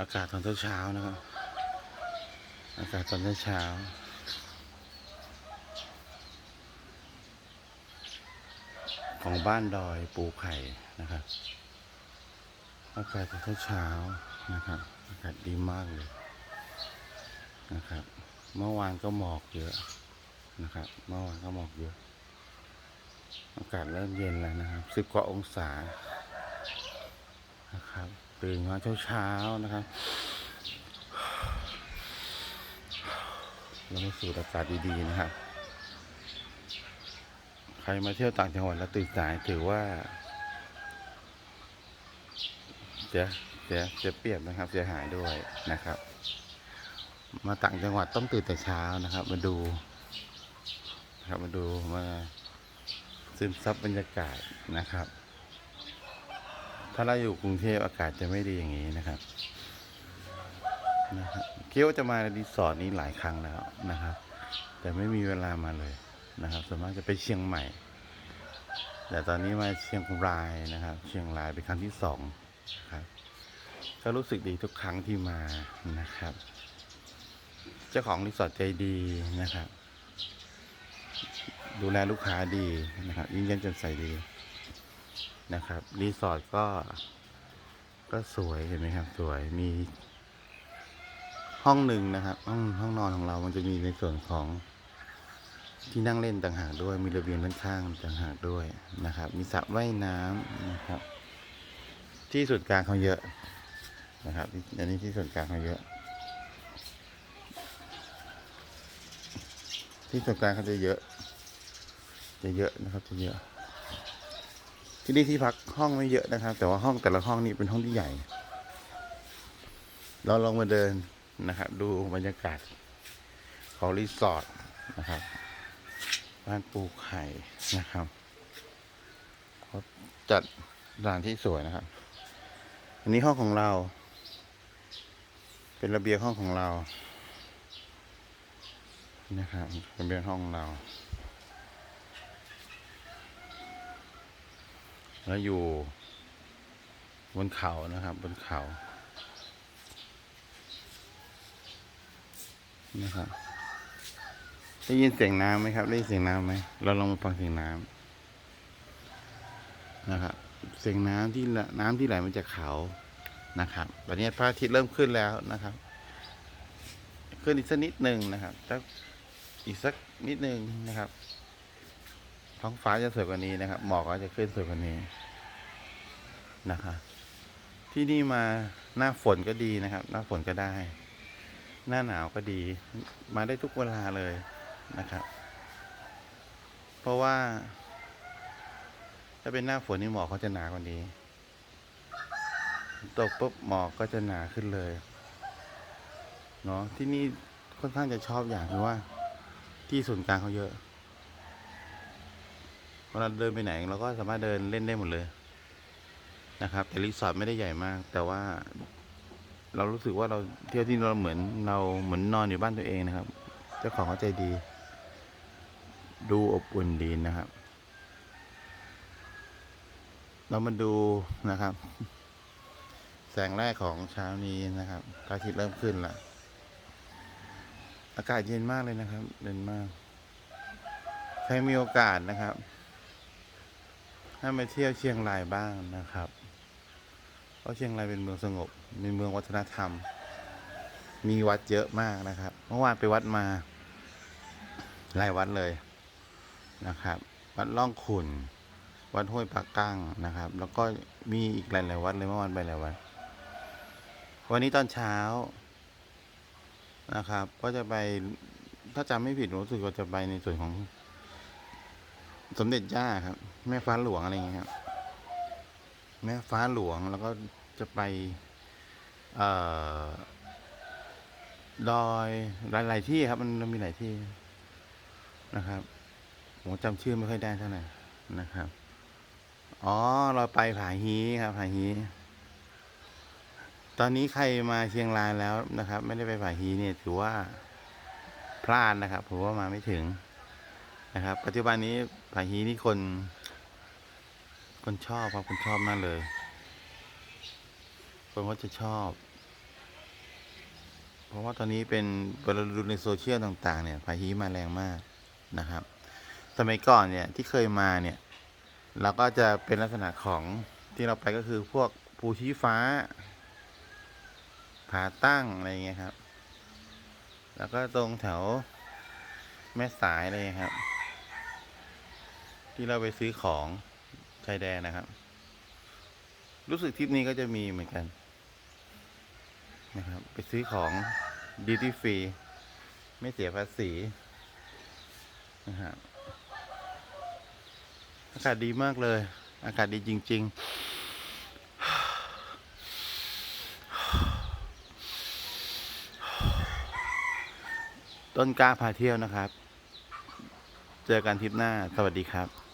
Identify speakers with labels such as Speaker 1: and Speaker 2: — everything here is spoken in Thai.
Speaker 1: อากาศตอนเช้าๆนะครับ อากาศตอนเช้าๆของบ้านดอยปูไข่นะครับ อากาศตอนเช้าๆนะครับ อากาศดีมากเลยนะครับ เมื่อวานก็หมอกเยอะนะครับ เมื่อวานก็หมอกเยอะ อากาศเริ่มเย็นแล้วนะครับสิบกว่าองศา ตื่นมาเช้าๆนะครับ เรามาสูดอากาศดีๆนะครับ ใครมาเที่ยวต่างจังหวัดแล้วตื่นสายถือว่าเสียเสียเสียเปรียบนะครับ เสียหายด้วยนะครับ มาต่างจังหวัดต้องตื่นแต่เช้านะครับ มาดูนะครับมาดูมาซึมซับบรรยากาศนะครับ ถ้าเราอยู่กรุงเทพอากาศจะไม่ดีอย่างนี้นะครับนะครับคิดว่าจะมารีสอร์ทนี้หลายครั้งแล้วนะครับ แต่ไม่มีเวลามาเลยนะครับส่วนมากจะไปเชียงใหม่ แต่ตอนนี้มาเชียงรายนะครับ เชียงรายเป็นครั้งที่สองครับก็รู้สึกดีทุกครั้งที่มานะครับ เจ้าของรีสอร์ทใจดีนะครับ ดูแลลูกค้าดีนะครับ ยิ้มแย้มแจ่มใสดี นะครับ รีสอร์ทก็ ก็สวยเห็นไหมครับ สวยมี ห้องหนึ่งนะครับห้องห้องนอนของเรามันจะมีในส่วนของที่นั่งเล่นต่างหากด้วย มีระเบียงด้านข้างต่างหากด้วยนะครับ มีสระว่ายน้ำนะครับ ที่ส่วนกลางเขาเยอะนะครับอันนี้ที่ส่วนกลางเขาเยอะ ที่ส่วนกลางเขาจะเยอะ จะเยอะนะครับจะเยอะ ที่นี่ที่พักห้องไม่เยอะนะครับ แต่ว่าห้องแต่ละห้องนี่เป็นห้องที่ใหญ่ เราลองมาเดินนะครับ ดูบรรยากาศของรีสอร์ทนะครับ บ้านปูไข่นะครับเขาจัดสถานที่สวยนะครับ อันนี้ห้องของเรา เป็นระเบียงห้องของเรานะครับระเบียงห้องของเรา แล้วอยู่บนเขานะครับ บนเขานะครับได้ยินเสียงน้ำไหมครับ ได้ยินเสียงน้ำไหมเราลองมาฟังเสียงน้ำนะครับ เสียงน้ำที่น้ำที่ไหลมาจากเขานะครับตอนนี้พระอาทิตย์เริ่มขึ้นแล้วนะครับ ขึ้นอีกสักนิดหนึ่งนะครับสักอีกสักนิดหนึ่งนะครับ ท้องฟ้าจะสวยกว่านี้นะครับ หมอกก็จะขึ้นสวยกว่านี้นะครับที่นี่มาหน้าฝนก็ดีนะครับ หน้าฝนก็ได้ หน้าหนาวก็ดี มาได้ทุกเวลาเลยนะครับ เพราะว่า ถ้าเป็นหน้าฝนนี่หมอกเขาจะหนากว่านี้ ตกปุ๊บหมอกก็จะหนาขึ้นเลย เนาะที่นี่ค่อนข้างจะชอบอย่างคือว่า ที่ศูนกลางเขาเยอะ วลาเดินไปไหนเราก็สามารถเดินเล่นได้หมดเลยนะครับ แต่รีสอร์ทไม่ได้ใหญ่มาก แต่ว่า เรารู้สึกว่าเราเที่ยวที่เราเหมือนเราเหมือนนอนอยู่บ้านตัวเองนะครับ เจ้าของเขาใจดี ดูอบอุ่นดีนะครับ เรามาดูนะครับ แสงแรกของเช้านี้นะครับพระอาทิตย์เริ่มขึ้นล้วอากาศเย็นมากเลยนะครับเย็นมากใครมีโอกาสนะครับ ให้มาเที่ยวเชียงรายบ้างนะครับ เพราะเชียงรายเป็นเมืองสงบเป็นเมืองวัฒนธรรม มีวัดเยอะมากนะครับ เมื่อวานไปวัดมาหลายวัดเลยนะครับ วัดล่องขุนวัดห้วยปากกั้งนะครับ แล้วก็มีอีกหลายๆวัดเลยเมื่อวานไปหลายวัด วันนี้ตอนเช้านะครับ ก็จะไปถ้าจำไม่ผิดรู้สึกว่าจะไปในส่วนของ สมเด็จย่าครับ แม่ฟ้าหลวงอะไรอย่างเงี้ยครับ แม่ฟ้าหลวงแล้วก็จะไป เอ่อดอยหลาย ๆ ที่ครับมันมันมีหลายที่นะครับผมจำชื่อไม่ค่อยได้เท่าไหร่นะครับ อ๋อเราไปผาฮีครับผาฮีตอนนี้ใครมาเชียงรายแล้วนะครับ ไม่ได้ไปผาฮีเนี่ยถือว่าพลาดนะครับผมว่ามาไม่ถึง นะครับ ปัจจุบันนี้ผาฮีนี่คน คนชอบครับคนชอบมากเลย คนก็จะชอบ เพราะว่าตอนนี้เป็นเวลาดูในโซเชียลต่าง ๆ เนี่ยพายุมาแรงมากนะครับ สมัยก่อนเนี่ยที่เคยมาเนี่ยเราก็จะเป็นลักษณะของที่เราไปก็คือพวกภูชี้ฟ้า ผาตั้งอะไรเงี้ยครับ แล้วก็ตรงแถวแม่สายอะไรเงี้ยครับ ที่เราไปซื้อของชายแดนนะครับ รู้สึกทริปนี้ก็จะมีเหมือนกัน นะครับ ไปซื้อของดิวตี้ฟรีไม่เสียภาษีนะครับอากาศดีมากเลย อากาศดีจริง ๆต้นกล้าพาเที่ยวนะครับ เจอกันทริปหน้า สวัสดีครับ